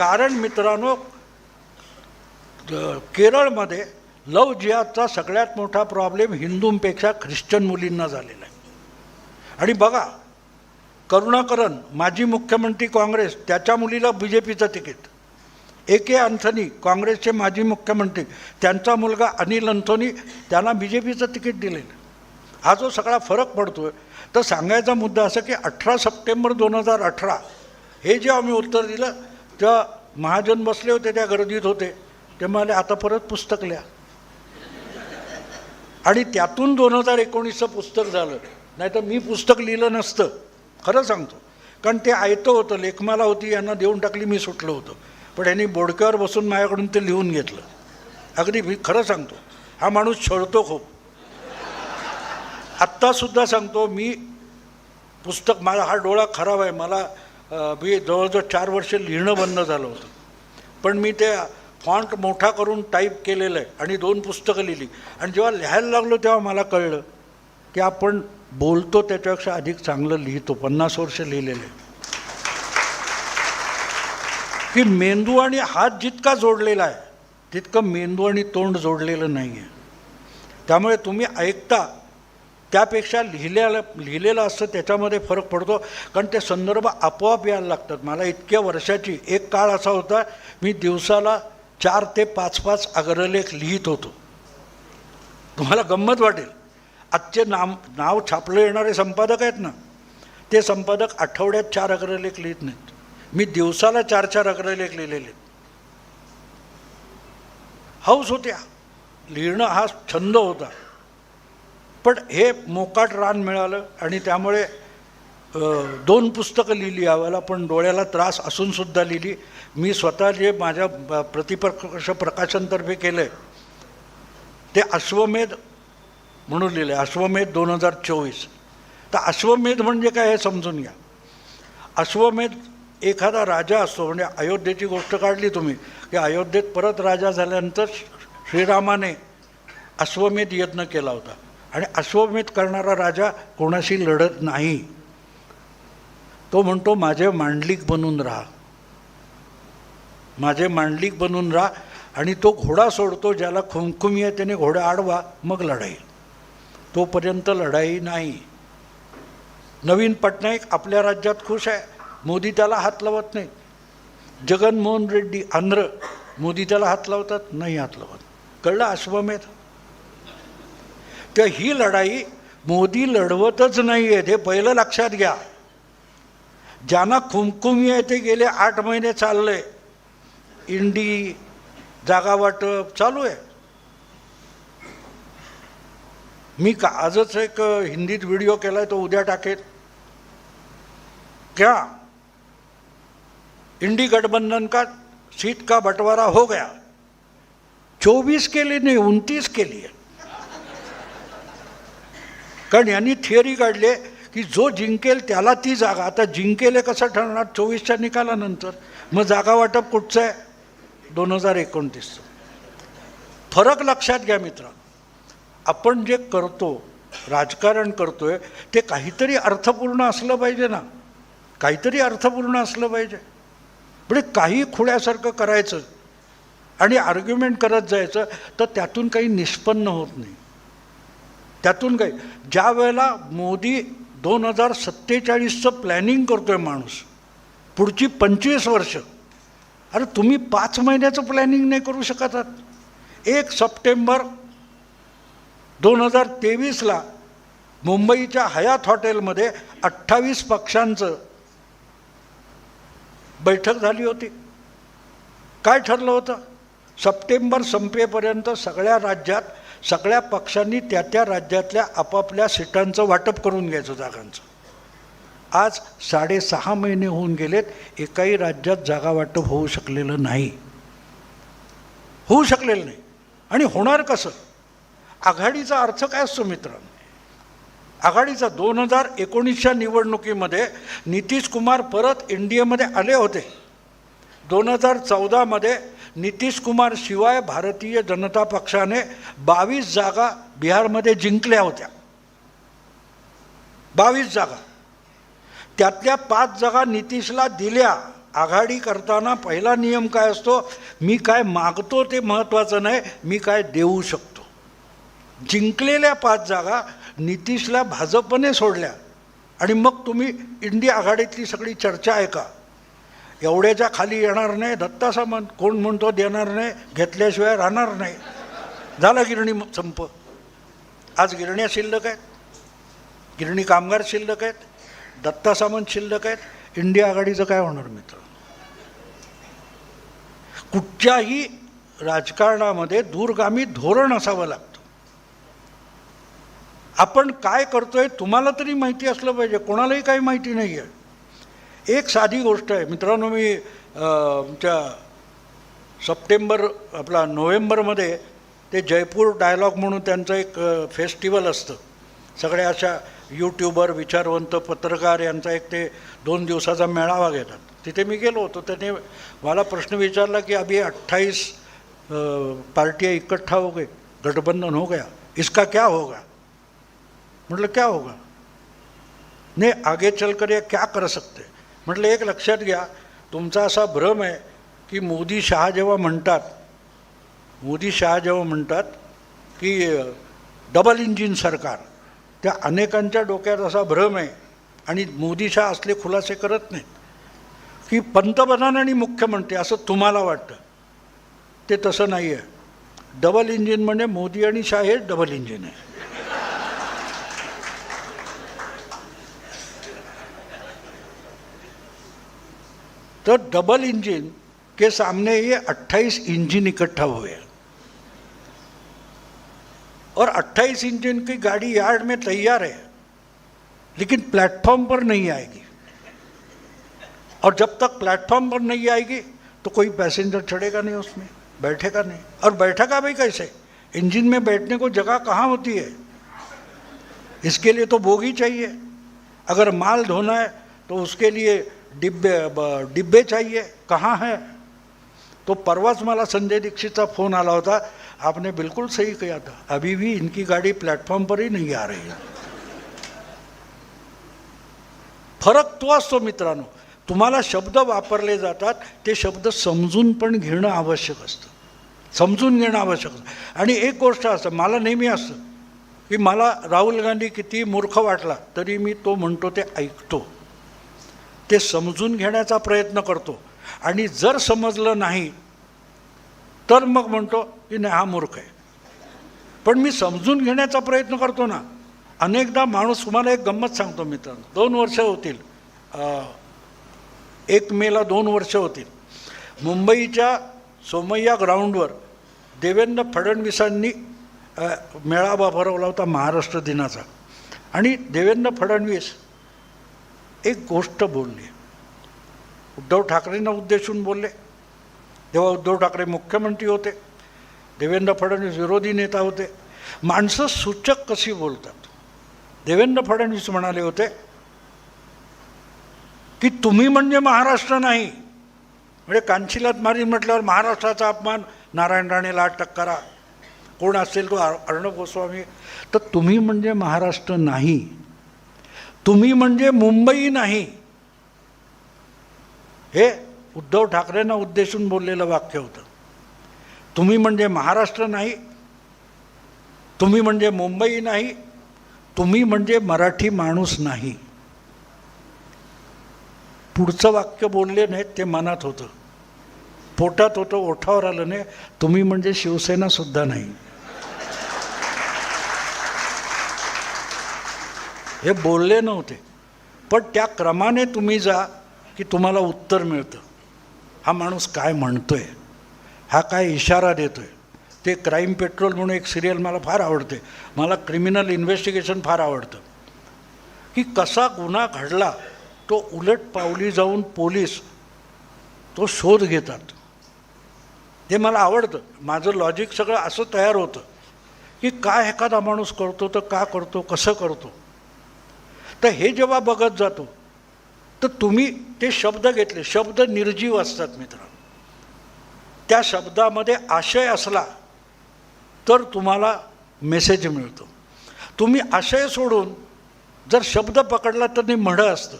कारण मित्रांनो केरळमध्ये लव जिहादचा सगळ्यात मोठा प्रॉब्लेम हिंदूंपेक्षा ख्रिश्चन मुलींना झालेला आहे. आणि बघा करुणाकरन माजी मुख्यमंत्री काँग्रेस त्याच्या मुलीला बी जे पीचं तिकीट. ए के अँथनी काँग्रेसचे माजी मुख्यमंत्री त्यांचा मुलगा अनिल अँथोनी त्यांना बी जे पीचं तिकीट दिलेलं हा जो सगळा फरक पडतो आहे तर सांगायचा मुद्दा असा की अठरा सप्टेंबर दोन हजार अठरा हे जे आम्ही उत्तर दिलं तेव्हा महाजन बसले होते त्या गर्दीत होते. ते म्हणाले आता परत पुस्तक लिहा. आणि त्यातून दोन हजार एकोणीसचं पुस्तक झालं. नाही तर मी पुस्तक लिहिलं नसतं. खरं सांगतो. कारण ते आयतं होतं लेखमाला होती यांना देऊन टाकली मी सुटलो होतो. पण यांनी बोडक्यावर बसून माझ्याकडून ते लिहून घेतलं. अगदी मी खरं सांगतो हा माणूस छळतो खूप. आत्तासुद्धा सांगतो मी पुस्तक माझा हा डोळा खराब आहे. मला मी जवळजवळ चार वर्ष लिहिणं बंद झालं होतं. पण मी ते फॉन्ट मोठा करून टाईप केलेलं आहे आणि दोन पुस्तकं लिहिली. आणि जेव्हा लिहायला लागलो तेव्हा मला कळलं की आपण बोलतो त्याच्यापेक्षा अधिक चांगलं लिहितो. पन्नास वर्ष लिहिलेलं. आहे की मेंदू आणि हात जितका जोडलेला आहे तितकं मेंदू आणि तोंड जोडलेलं नाही आहे त्यामुळे तुम्ही ऐकता त्यापेक्षा लिहिलेलं लिहिलेलं असतं त्याच्यामध्ये फरक पडतो. कारण ते संदर्भ आपोआप यायला लागतात. मला इतक्या वर्षाची एक काळ असा होता मी दिवसाला चार ते पाच पाच अग्रलेख लिहित होतो. तुम्हाला गंमत वाटेल. आजचे नाम नाव छापलं येणारे संपादक आहेत ना ते संपादक आठवड्यात चार अग्रलेख लिहित नाहीत. मी दिवसाला चार चार अग्रलेख लिहिलेले आहेत. हौस होत्या. लिहिणं हा छंद होता. पण हे मोकाट रान मिळालं आणि त्यामुळे दोन पुस्तकं लिहिली यावेळेला पण डोळ्याला त्रास असूनसुद्धा लिहिली. मी स्वतः जे माझ्या प्रतिप्रकाश प्रकाशनतर्फे केलं आहे ते अश्वमेध म्हणून लिहिलं आहे अश्वमेध दोन हजार चोवीस. तर अश्वमेध म्हणजे काय हे समजून घ्या. अश्वमेध एखादा राजा असतो म्हणजे अयोध्येची गोष्ट काढली तुम्ही की अयोध्येत परत राजा झाल्यानंतर श्रीरामाने अश्वमेध यज्ञ केला होता. आणि अश्वमेध करणारा राजा कोणाशी लढत नाही. तो म्हणतो माझे मांडलिक बनून राहा. माझे मांडलिक बनून राहा. आणि तो घोडा सोडतो ज्याला खुमखुमी आहे त्याने घोडा आडवा मग लढाई. तोपर्यंत लढाई नाही. नवीन पटनाईक आपल्या राज्यात खुश आहे. मोदी त्याला हात लावत नाही. जगनमोहन रेड्डी आंध्र मोदी त्याला हात लावतात? नाही हात लावत. कळलं अश्वमेध तर ही लढाई मोदी लढवतच नाही आहे हे पहिलं लक्षात घ्या. ज्यांना खुमखुमी आहे ते गेले आठ महिने चाललंय. इंडी जागा वाटप चालू आहे. मी का आजच एक हिंदीत व्हिडिओ केलाय तो उद्या टाकेल. क्या? इंडी गठबंधन का सीट का बंटवारा हो गया? चौबीस के लिए नहीं उनतीस के लिए. कारण यांनी थिअरी काढली की जो जिंकेल त्याला ती जागा. आता जिंकेल हे कसं ठरणार? चोवीसच्या निकालानंतर. मग जागा वाटप कुठचं आहे? दोन हजार एकोणतीसचं फरक लक्षात घ्या मित्र. आपण जे करतो राजकारण करतोय ते काहीतरी अर्थपूर्ण असलं पाहिजे ना. काहीतरी अर्थपूर्ण असलं पाहिजे. म्हणजे काही खुळ्यासारखं करायचं आणि आर्ग्युमेंट करत जायचं तर त्यातून काही निष्पन्न होत नाही. त्यातून काही ज्या वेळेला मोदी दोन हजार सत्तेचाळीसचं प्लॅनिंग करतो आहे माणूस पुढची पंचवीस वर्ष अरे तुम्ही पाच महिन्याचं प्लॅनिंग नाही करू शकत आहात. एक सप्टेंबर दोन हजार तेवीसला मुंबईच्या हयात हॉटेलमध्ये अठ्ठावीस पक्षांचं बैठक झाली होती. काय ठरलं होतं? सप्टेंबर संपेपर्यंत सगळ्या राज्यात सगळ्या पक्षांनी त्या त्या राज्यातल्या आपापल्या सीटांचं वाटप करून घ्यायचं जागांचं. आज साडेसहा महिने होऊन गेलेत एकाही राज्यात जागा वाटप होऊ शकलेलं नाही. होऊ शकलेलं नाही. आणि होणार कसं? आघाडीचा अर्थ काय असतो मित्रांनो आघाडीचा दोन हजार एकोणीसच्या निवडणुकीमध्ये नितीश कुमार परत इंडियामध्ये आले होते. दोन हजार चौदामध्ये नितीश कुमार शिवाय भारतीय जनता पक्षाने बावीस जागा बिहारमध्ये जिंकल्या होत्या. बावीस जागा. त्यातल्या पाच जागा नितीशला दिल्या. आघाडी करताना पहिला नियम काय असतो? मी काय मागतो ते महत्त्वाचं नाही मी काय देऊ शकतो. जिंकलेल्या पाच जागा नितीशला भाजपने सोडल्या. आणि मग तुम्ही इंडिया आघाडीतली सगळी चर्चा ऐका. एवढ्याच्या खाली येणार नाही दत्ता सामंत कोण म्हणतो देणार नाही घेतल्याशिवाय राहणार नाही. झाला गिरणी संप. आज गिरण्या शिल्लक आहेत. गिरणी कामगार शिल्लक आहेत. दत्ता सामंत शिल्लक आहेत. इंडिया आघाडीचं काय होणार मित्र? कुठच्याही राजकारणामध्ये दूरगामी धोरण असावं लागतं. आपण काय करतोय तुम्हाला तरी माहिती असलं पाहिजे कोणालाही काही माहिती नाही आहे एक साधी गोष्ट आहे. मित्रांनो मी आमच्या सप्टेंबर आपला नोव्हेंबरमध्ये ते जयपूर डायलॉग म्हणून त्यांचं एक फेस्टिवल असतं. सगळ्या अशा यूट्यूबर विचारवंत पत्रकार यांचा एक ते दोन दिवसाचा मेळावा घेतात. तिथे मी गेलो होतो. त्याने मला प्रश्न विचारला की अभी अठ्ठावीस पार्टियाँ इकट्ठा हो गई गठबंधन हो गया इसका क्या होगा? म्हटलं क्या होगा? नाही आगे चल कर ये क्या कर सकते? म्हटलं एक लक्षात घ्या तुमचा असा भ्रम आहे की मोदी शहा जेव्हा म्हणतात मोदी शहा जेव्हा म्हणतात की डबल इंजिन सरकार त्या अनेकांच्या डोक्यात असा भ्रम आहे आणि मोदी शहा असले खुलासे करत नाहीत की पंतप्रधान आणि मुख्यमंत्री असं तुम्हाला वाटतं ते तसं नाही आहे डबल इंजिन म्हणजे मोदी आणि शाह हे डबल इंजिन आहे. तो डबल इंजन के सामने ये 28 इंजन इकट्ठा हुए और 28 इंजन की गाड़ी यार्ड में तैयार है, लेकिन प्लेटफॉर्म पर नहीं आएगी। और जब तक प्लेटफॉर्म पर नहीं आएगी तो कोई पैसेंजर चढ़ेगा नहीं उसमें, बैठेगा नहीं। और बैठेगा भी कैसे? इंजन में बैठने को जगह कहाँ होती है? इसके लिए तो बोगी चाहिए। अगर माल धोना है तो उसके लिए डिब्बे ब- डिब्बे चाहिए कहाँ है? तो परवाच मला संजय दीक्षितचा फोन आला होता. आपने बिल्कुल सही किया था. अभी भी इनकी गाड़ी प्लेटफॉर्म पर ही नहीं आ रही है. फरक तो असतो मित्रांनो. तुम्हाला शब्द वापरले जातात ते शब्द समजून पण घेणं आवश्यक असतं. समजून घेणं आवश्यक असतं. आणि एक गोष्ट असं मला नेहमी असतं की मला राहुल गांधी किती मूर्ख वाटला तरी मी तो म्हणतो ते ऐकतो. ते समजून घेण्याचा प्रयत्न करतो. आणि जर समजलं नाही तर मग म्हणतो की नाही हा मूर्ख आहे. पण मी समजून घेण्याचा प्रयत्न करतो ना अनेकदा माणूस तुम्हाला एक गंमत सांगतो मित्रांनो. दोन वर्ष होतील. एक मेला दोन वर्ष होतील. मुंबईच्या सोमय्या ग्राउंडवर देवेंद्र फडणवीसांनी मेळावा भरवला होता महाराष्ट्र दिनाचा. आणि देवेंद्र फडणवीस एक गोष्ट बोलली. उद्धव ठाकरेंना उद्देशून बोलले. तेव्हा उद्धव ठाकरे मुख्यमंत्री होते देवेंद्र फडणवीस विरोधी नेता होते माणसं सूचक कशी बोलतात? देवेंद्र फडणवीस म्हणाले होते की तुम्ही म्हणजे महाराष्ट्र नाही. म्हणजे कांचीलात मारी म्हटल्यावर महाराष्ट्राचा अपमान नारायण राणेला अटक करा कोण असेल तो अर्णब गोस्वामी. तर तुम्ही म्हणजे महाराष्ट्र नाही. तुम्ही म्हणजे मुंबई नाही. हे उद्धव ठाकरेंना उद्देशून बोललेलं वाक्य होतं. तुम्ही म्हणजे महाराष्ट्र नाही. तुम्ही म्हणजे मुंबई नाही. तुम्ही म्हणजे मराठी माणूस नाही. पुढचं वाक्य बोलले नाहीत ते मनात होतं. पोटात होतं ओठावर आलं नाही. तुम्ही म्हणजे शिवसेनासुद्धा नाही. हे बोलले नव्हते. पण त्या क्रमाने तुम्ही जा की तुम्हाला उत्तर मिळतं. हा माणूस काय म्हणतो आहे हा काय इशारा देतो आहे ते क्राईम पेट्रोल म्हणून एक सिरियल मला फार आवडते. मला क्रिमिनल इन्व्हेस्टिगेशन फार आवडतं. की कसा गुन्हा घडला तो उलट पावली जाऊन पोलीस तो शोध घेतात. ते मला आवडतं. माझं लॉजिक सगळं असं तयार होतं की काय एखादा माणूस करतो तर का करतो कसं करतो? तर हे जेव्हा बघत जातो तर तुम्ही ते शब्द घेतले शब्द निर्जीव असतात मित्रांनो. त्या शब्दामध्ये आशय असला तर तुम्हाला मेसेज मिळतो. तुम्ही आशय सोडून जर शब्द पकडला तर ते म्हडं असतं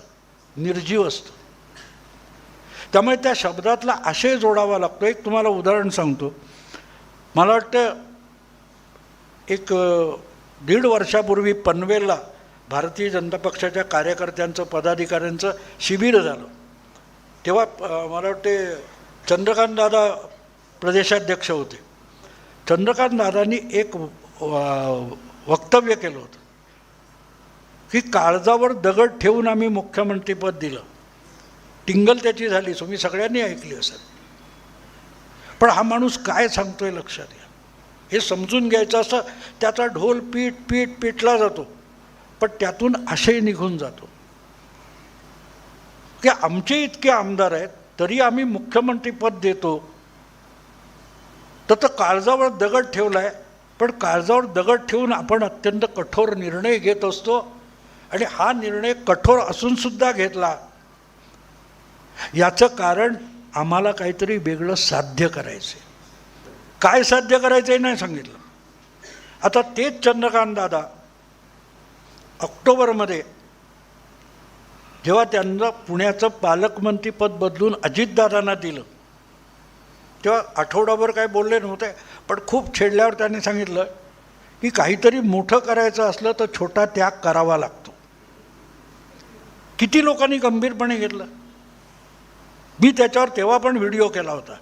निर्जीव असतं. त्यामुळे त्या शब्दातला आशय जोडावा लागतो. एक तुम्हाला उदाहरण सांगतो. मला वाटतं एक दीड वर्षापूर्वी पनवेलला भारतीय जनता पक्षाच्या कार्यकर्त्यांचं पदाधिकाऱ्यांचं शिबिर झालं. तेव्हा मला वाटते चंद्रकांत दादा प्रदेशाध्यक्ष होते. चंद्रकांत दादांनी एक व- वक्तव्य केलं होतं की काळजावर दगड ठेवून आम्ही मुख्यमंत्रीपद दिलं. टिंगल त्याची झाली तुम्ही सगळ्यांनी ऐकली असेल. पण हा माणूस काय सांगतोय लक्षात घ्या. हे समजून घ्यायचं असं त्याचा ढोल पीठ पीठ पिटला जातो. पण त्यातून आशय निघून जातो. की आमचे इतके आमदार आहेत तरी आम्ही मुख्यमंत्रीपद देतो. तर काळजावर दगड ठेवलाय पण काळजावर दगड ठेवून आपण अत्यंत कठोर निर्णय घेत असतो. आणि हा निर्णय कठोर असूनसुद्धा घेतला. याचं कारण आम्हाला काहीतरी वेगळं साध्य करायचं आहे. काय साध्य करायचं आहे नाही सांगितलं. आता तेच चंद्रकांत दादा ऑक्टोबरमध्ये जेव्हा त्यांना पुण्याचं पालकमंत्रीपद बदलून अजितदादांना दिलं तेव्हा आठवडाभर काय बोलले नव्हते पण खूप छेडल्यावर त्यांनी सांगितलं की काहीतरी मोठं करायचं असलं तर छोटा त्याग करावा लागतो. किती लोकांनी गंभीरपणे घेतलं. मी त्याच्यावर तेव्हा पण व्हिडिओ केला होता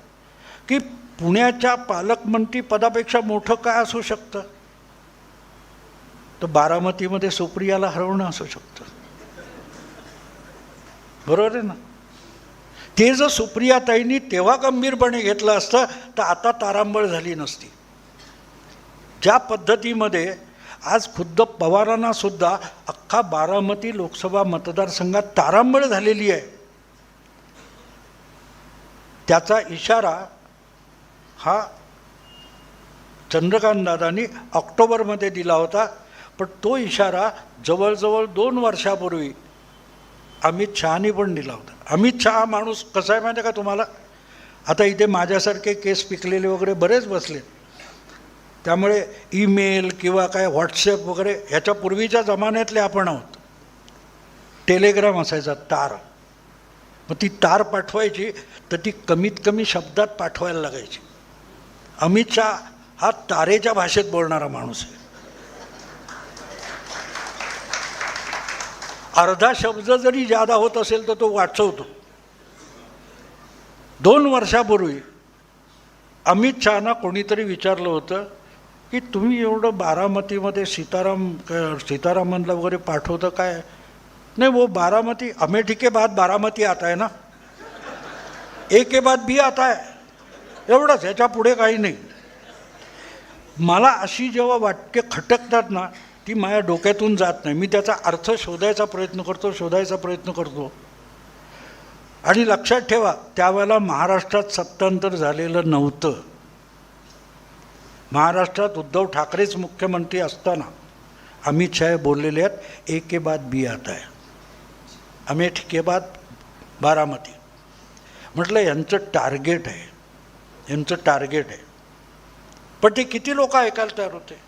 की पुण्याच्या पालकमंत्री पदापेक्षा मोठं काय असू शकतं? तर बारामतीमध्ये सुप्रियाला हरवणं असू शकतं. बरोबर आहे ना? ते जर सुप्रियाताईंनी तेव्हा गंभीरपणे घेतलं असतं तर आता तारांबळ झाली नसती. ज्या पद्धतीमध्ये आज खुद्द पवारांना सुद्धा अख्खा बारामती लोकसभा मतदारसंघात तारांबळ झालेली आहे. त्याचा इशारा हा चंद्रकांत दादांनी ऑक्टोबरमध्ये दिला होता. पण तो इशारा जवळजवळ दोन वर्षापूर्वी अमित शहानी पण दिला होता. अमित शहा माणूस कसा आहे माहिती आहे का तुम्हाला? आता इथे माझ्यासारखे केस पिकलेले वगैरे बरेच बसले त्यामुळे ईमेल किंवा काय व्हॉट्सअप वगैरे ह्याच्या पूर्वीच्या जमान्यातले आपण आहोत. टेलिग्राम असायचा तार. मग ती तार पाठवायची तर ती कमीत कमी शब्दात पाठवायला लागायची. अमित शहा हा तारेच्या भाषेत बोलणारा माणूस आहे. अर्धा शब्द जरी जादा होत असेल तर तो वाचवतो. दोन वर्षापूर्वी अमित शहाना कोणीतरी विचारलं होतं की तुम्ही एवढं बारामतीमध्ये सीताराम क- सीतारामनला वगैरे पाठवतं काय? नाही वो बारामती अमेठी के बाद बारामती आता आहे ना? ए के बाद बी आता आहे. एवढंच ह्याच्या पुढे काही नाही. मला अशी जेव्हा वाटके खटकतात ना ती माझ्या डोक्यातून जात नाही. मी त्याचा अर्थ शोधायचा प्रयत्न करतो शोधायचा प्रयत्न करतो. आणि लक्षात ठेवा त्यावेळेला महाराष्ट्रात सत्तांतर झालेलं नव्हतं. महाराष्ट्रात उद्धव ठाकरेच मुख्यमंत्री असताना अमित शाह बोललेले आहेत ए के बाद बी आता आहे अमेठी के बाद बारामती. म्हटलं यांचं टार्गेट आहे यांचं टार्गेट आहे. पण ते किती लोक ऐकायला तयार होते?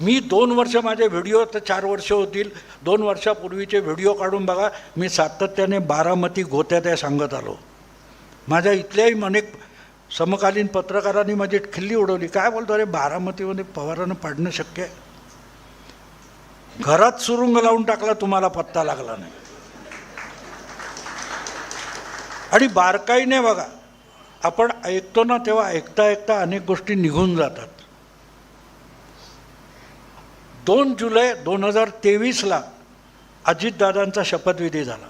मी दोन वर्ष माझे व्हिडिओ तर चार वर्ष होतील. दोन वर्षापूर्वीचे व्हिडिओ काढून बघा मी सातत्याने बारामती गोत्यात त्या सांगत आलो. माझ्या इथल्याही अनेक समकालीन पत्रकारांनी माझी खिल्ली उडवली. काय बोलतो अरे बारामतीमध्ये पवारानं पाडणं शक्य आहे? घरात सुरुंग लावून टाकला तुम्हाला पत्ता लागला नाही. आणि बारकाईने बघा आपण ऐकतो ना तेव्हा ऐकता ऐकता अनेक गोष्टी निघून जातात. दोन जुलै दोन हजार तेवीसला अजितदादांचा शपथविधी झाला.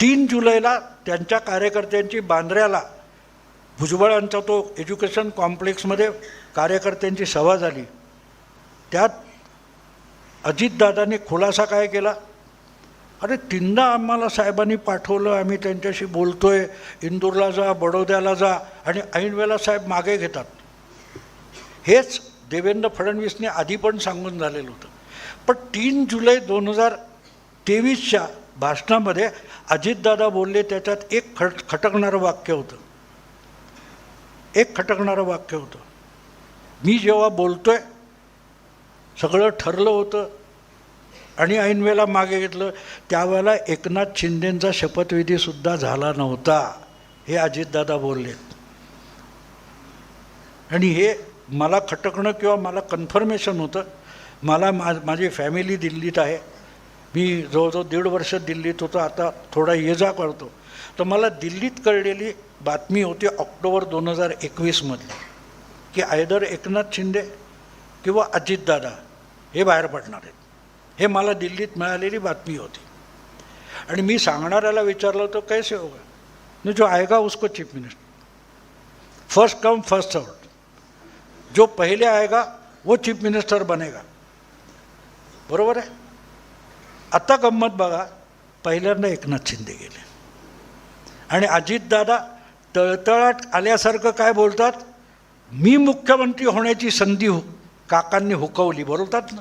तीन जुलैला त्यांच्या कार्यकर्त्यांची बांद्र्याला भुजबळांचा तो एज्युकेशन कॉम्प्लेक्समध्ये कार्यकर्त्यांची सभा झाली. त्यात अजितदादांनी खुलासा काय केला? अरे तीनदा आम्हाला साहेबांनी पाठवलं आम्ही त्यांच्याशी बोलतो आहे इंदूरला जा बडोद्याला जा आणि ऐनवेला साहेब मागे घेतात. हेच देवेंद्र फडणवीसने आधी पण सांगून झालेलं होतं. पण तीन जुलै दोन हजार तेवीसच्या भाषणामध्ये अजितदादा बोलले त्याच्यात एक खट खटकणारं वाक्य होतं. एक खटकणारं वाक्य होतं. मी जेव्हा बोलतोय सगळं ठरलं होतं आणि ऐनवेळेला मागे घेतलं त्यावेळेला एकनाथ शिंदेंचा शपथविधीसुद्धा झाला नव्हता हे अजितदादा बोलले आणि हे मला खटकणं किंवा मला कन्फर्मेशन होतं. मला मा माझी फॅमिली दिल्लीत आहे. मी जवळजवळ दीड वर्ष दिल्लीत होतो. आता थोडा ये जा करतो. तर मला दिल्लीत कळलेली बातमी होती ऑक्टोबर दोन हजार एकवीसमधली की आयदर एकनाथ शिंदे किंवा अजितदादा हे बाहेर पडणार आहेत. हे मला दिल्लीत मिळालेली बातमी होती. आणि मी सांगणाऱ्याला विचारलं होतं कैसे होगा? जो आएगा उसको chief minister first come first out जो पहले आएगा वो चीफ मिनिस्टर बनेगा। बरोबर आहे आता गंमत बघा पहिल्यांदा एकनाथ शिंदे गेले. आणि अजितदादा तळतळाट आल्यासारखं काय बोलतात? मी मुख्यमंत्री होण्याची संधी हु काकांनी हुकवली बोलतात ना?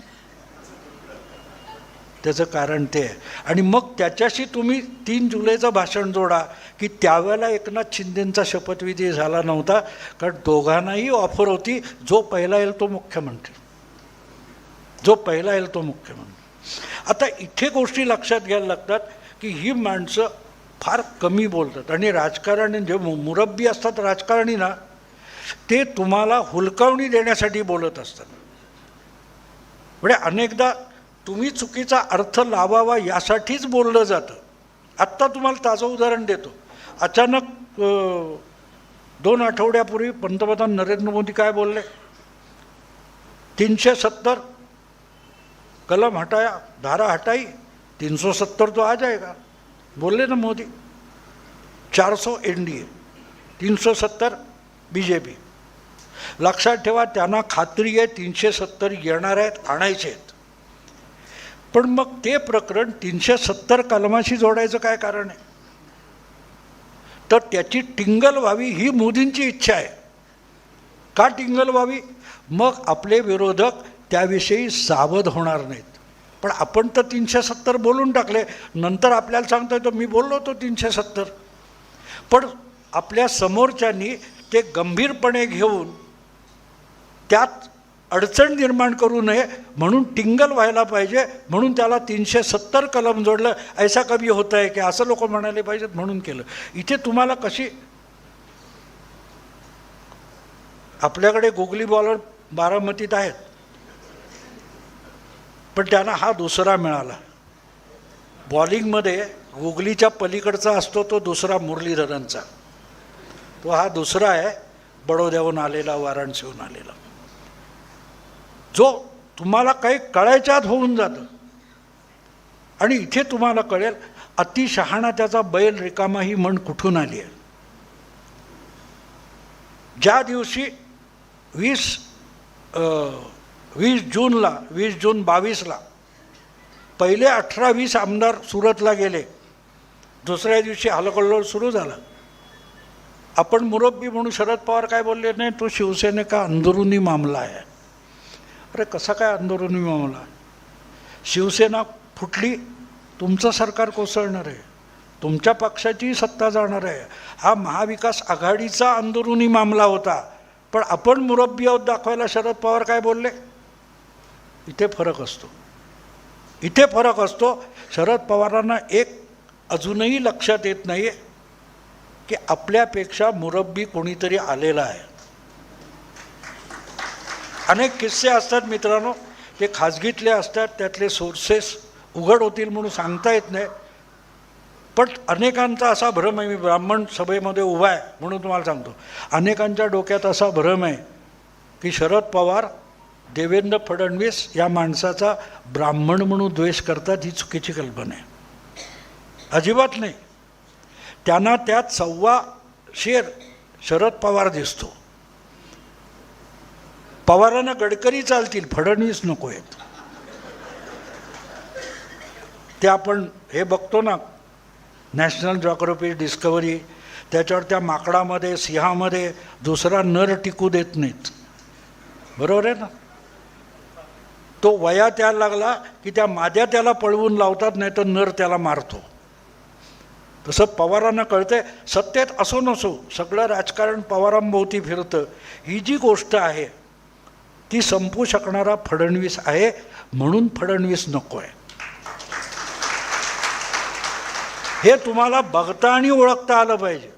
त्याचं कारण ते आहे. आणि मग त्याच्याशी तुम्ही तीन जुलैचं भाषण जोडा की त्यावेळेला एकनाथ शिंदेंचा शपथविधी झाला नव्हता कारण दोघांनाही ऑफर होती जो पहिला येईल तो मुख्यमंत्री. जो पहिला येईल तो मुख्यमंत्री. आता इथे गोष्टी लक्षात घ्यायला लागतात की ही माणसं फार कमी बोलतात. आणि राजकारणी जे मु- मुरब्बी असतात राजकारणी ना ते तुम्हाला हुलकावणी देण्यासाठी बोलत असतात. म्हणजे अनेकदा तुम्ही चुकीचा अर्थ लावावा यासाठीच बोललं जातं. आत्ता तुम्हाला ताजं उदाहरण देतो. अचानक दोन आठवड्यापूर्वी पंतप्रधान नरेंद्र मोदी काय बोलले? तीनशे सत्तर कलम हटाया धारा हटाई तीन सौ सत्तर तो आ जाएगा बोलले ना मोदी. चार सौ एन डी ए तीन सौ सत्तर बी जे पी लक्षात ठेवा त्यांना खात्री आहे तीनशे सत्तर येणार आहेत आणायचे आहेत. पण मग ते प्रकरण तीनशे सत्तर कलमाशी जोडायचं काय कारण आहे? तर त्याची टिंगल व्हावी ही मोदींची इच्छा आहे. का टिंगल व्हावी? मग आपले विरोधक त्याविषयी सावध होणार नाहीत. पण आपण तर तीनशे सत्तर बोलून टाकले. नंतर आपल्याला सांगता येतो मी बोललो होतो तीनशे सत्तर. पण आपल्या समोरच्यांनी ते गंभीरपणे घेऊन त्यात अडचण निर्माण करू नये म्हणून टिंगल व्हायला पाहिजे म्हणून त्याला तीनशे सत्तर कलम जोडलं. ऐसा कभी होत आहे की असं लोक म्हणाले पाहिजेत म्हणून केलं. इथे तुम्हाला कशी आपल्याकडे गुगली बॉलर बारामतीत आहेत. पण त्यांना हा दुसरा मिळाला. बॉलिंगमध्ये गुगलीच्या पलीकडचा असतो तो दुसरा मुरलीधरनचा. तो हा दुसरा आहे बडोद्याहून आलेला वाराणसीहून आलेला. जो तुम्हाला काही कळायच्या आत होऊन जातं. आणि इथे तुम्हाला कळेल अतिशहाणा त्याचा बैल रिकामा ही म्हण कुठून आली आहे. ज्या दिवशी वीस वीस जूनला वीस जून बावीसला पहिले अठरा वीस आमदार सुरतला गेले दुसऱ्या दिवशी हलकल्लोळ सुरू झाला. आपण मुरब्बी म्हणून शरद पवार काय बोलले नाही तो शिवसेनेचा अंदरुनी मामला आहे. अरे कसा काय अंदरुनी मामला? शिवसेना फुटली तुमचं सरकार कोसळणार आहे. तुमच्या पक्षाची सत्ता जाणार आहे. हा महाविकास आघाडीचा अंदरुनी मामला होता. पण आपण मुरब्बी आहोत दाखवायला शरद पवार काय बोलले? इथे फरक असतो. इथे फरक असतो. शरद पवारांना एक अजूनही लक्षात येत नाही आहे की आपल्यापेक्षा मुरब्बी कोणीतरी आलेला आहे. अनेक किस्से असतात मित्रांनो. ते खाजगीतले असतात त्यातले सोर्सेस उघड होतील म्हणून सांगता येत नाही. पण अनेकांचा असा भ्रम आहे मी ब्राह्मण सभेमध्ये उभा आहे म्हणून तुम्हाला सांगतो. अनेकांच्या डोक्यात असा भ्रम आहे की शरद पवार देवेंद्र फडणवीस या माणसाचा ब्राह्मण म्हणून द्वेष करतात ही चुकीची कल्पना आहे. अजिबात नाही. त्यांना त्यात सव्वा शेर शरद पवार दिसतो. पवारांना गडकरी चालतील फडणवीस नको आहेत. ते आपण हे बघतो ना नॅशनल जॉग्राफी डिस्कवरी त्याच्यावर त्या माकडामध्ये सिंहामध्ये दुसरा नर टिकू देत नाहीत. बरोबर आहे ना? तो वया त्याला लागला की त्या माद्या त्याला पळवून लावतात नाही तर नर त्याला मारतो. तसं पवारांना कळतंय सत्तेत असो नसो सगळं राजकारण पवारांभोवती फिरतं. ही जी गोष्ट आहे ती संपू शकणारा फडणवीस आहे म्हणून फडणवीस नको आहे हे तुम्हाला बघता आणि ओळखता आलं पाहिजे.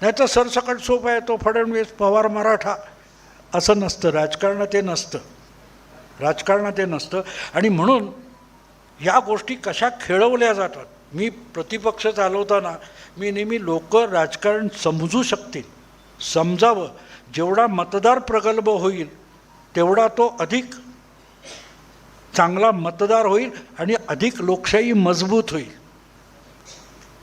नाही तर सरसकट सोपं आहे तो फडणवीस पवार मराठा असं नसतं. राजकारणात ते नसतं. राजकारणात ते नसतं. आणि म्हणून या गोष्टी कशा खेळवल्या जातात? मी प्रतिपक्ष चालवताना मी नेहमी लोक राजकारण समजू शकतील. समजावं. जेवढा मतदार प्रगल्भ होईल तेवढा तो अधिक चांगला मतदार होईल आणि अधिक लोकशाही मजबूत होईल.